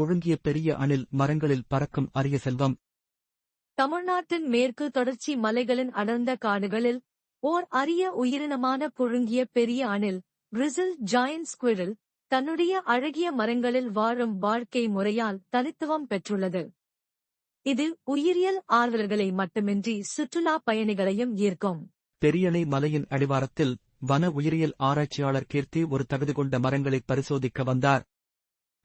புழுங்கிய பெரிய அணில் மரங்களில் பறக்கும் அரிய செல்வம். தமிழ்நாட்டின் மேற்கு தொடர்ச்சி மலைகளின் அடர்ந்த காடுகளில் ஓர் அரிய உயிரினமான புழுங்கிய பெரிய அணில் பிரிசில் ஜாயன்ட் ஸ்குவிரல் தன்னுடைய அழகிய மரங்களில் வாழும் வாழ்க்கை முறையால் தனித்துவம் பெற்றுள்ளது. இது உயிரியல் ஆர்வலர்களை மட்டுமின்றி சுற்றுலா பயணிகளையும் ஈர்க்கும். பெரியணை மலையின் அடிவாரத்தில் வன உயிரியல் ஆராய்ச்சியாளர் கீர்த்தி ஒரு தகுதி கொண்ட மரங்களை பரிசோதிக்க வந்தார்.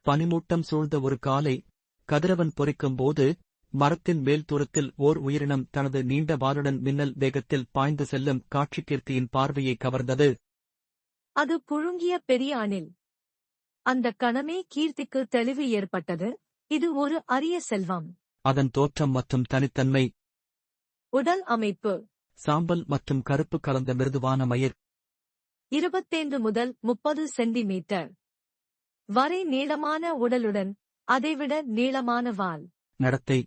பனிமூட்டம் சூழ்ந்த ஒரு காலை கதிரவன் பொறிக்கும் போது மரத்தின் மேல் தூரத்தில் ஓர் உயிரினம் தனது நீண்ட வாளுடன் மின்னல் வேகத்தில் பாய்ந்து செல்லும் காட்சி கீர்த்தியின் பார்வையை கவர்ந்தது. அது புழுங்கிய பெரிய அணில். அந்த கணமே கீர்த்திக்கு தெளிவு ஏற்பட்டது. இது ஒரு அரிய செல்வம். அதன் தோற்றம் மற்றும் தனித்தன்மை உடல் அமைப்பு. சாம்பல் மற்றும் கருப்பு கலந்த மிருதுவான மயிர். இருபத்தைந்து முதல் முப்பது சென்டிமீட்டர். வரை நீளமான உடலுடன் அதைவிட நீளமான வால். நடத்தை.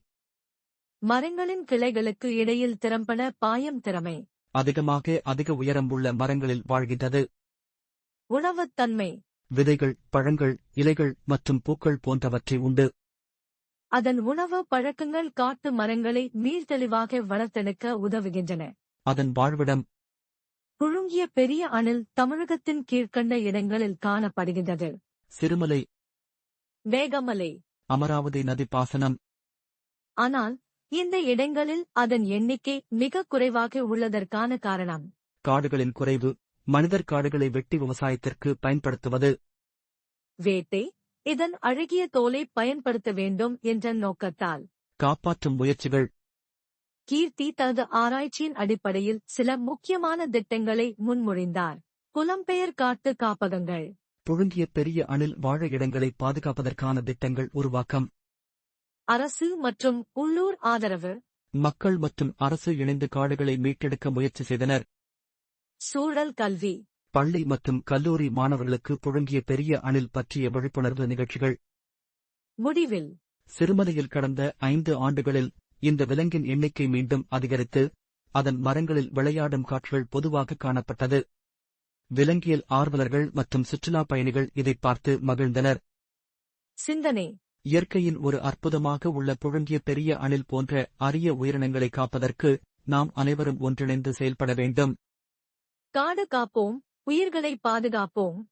மரங்களின் கிளைகளுக்கு இடையில் திறம்பட பாயம் திறமை. அதிகமாக அதிக உயரம் உள்ள மரங்களில் வாழ்கின்றது. உணவுத்தன்மை விதைகள் பழங்கள் இலைகள் மற்றும் பூக்கள் போன்றவற்றை உண்டு. அதன் உணவு பழக்கங்கள் காட்டு மரங்களை மீள்தெளிவாக வளர்த்தெடுக்க உதவுகின்றன. அதன் வாழ்விடம். புழுங்கிய பெரிய அணில் தமிழகத்தின் கீழ்க்கண்ட இடங்களில் காணப்படுகின்றது. சிறுமலை. வேகமலை அமராவதி நதி பாசனம். ஆனால் இந்த இடங்களில் அதன் எண்ணிக்கை மிக குறைவாக உள்ளதற்கான காரணம். காடுகளின் குறைவு மனிதர் காடுகளை வெட்டி விவசாயத்திற்கு பயன்படுத்துவது. வேட்டை இதன் அழகிய தோலை பயன்படுத்த வேண்டும் என்ற நோக்கத்தால். காப்பாற்றும் முயற்சிகள். கீர்த்தி தனது ஆராய்ச்சியின் அடிப்படையில் சில முக்கியமான திட்டங்களை முன்மொழிந்தார். புலம்பெயர் காட்டு காப்பகங்கள். புழுங்கிய பெரிய அணில் வாழ இடங்களை பாதுகாப்பதற்கான திட்டங்கள் உருவாக்கம். அரசு மற்றும் உள்ளூர் ஆதரவு. மக்கள் மற்றும் அரசு இணைந்து காடுகளை மீட்டெடுக்க முயற்சி செய்தனர். சூழல் கல்வி. பள்ளி மற்றும் கல்லூரி மாணவர்களுக்கு புழுங்கிய பெரிய அணில் பற்றிய விழிப்புணர்வு நிகழ்ச்சிகள். முடிவில். சிறுமலையில் கடந்த ஐந்து ஆண்டுகளில் இந்த விலங்கின் எண்ணிக்கை மீண்டும் அதிகரித்து அதன் மரங்களில் விளையாடும் காட்சிகள் பொதுவாக காணப்பட்டது. விலங்கியல் ஆர்வலர்கள் மற்றும் சுற்றுலா பயணிகள் இதைப் பார்த்து மகிழ்ந்தனர். சிந்தனை. இயற்கையின் ஒரு அற்புதமாக உள்ள புழுங்கிய பெரிய அணில் போன்ற அரிய உயிரினங்களை காப்பதற்கு நாம் அனைவரும் ஒன்றிணைந்து செயல்பட வேண்டும். காடு காப்போம் உயிர்களை பாதுகாப்போம்.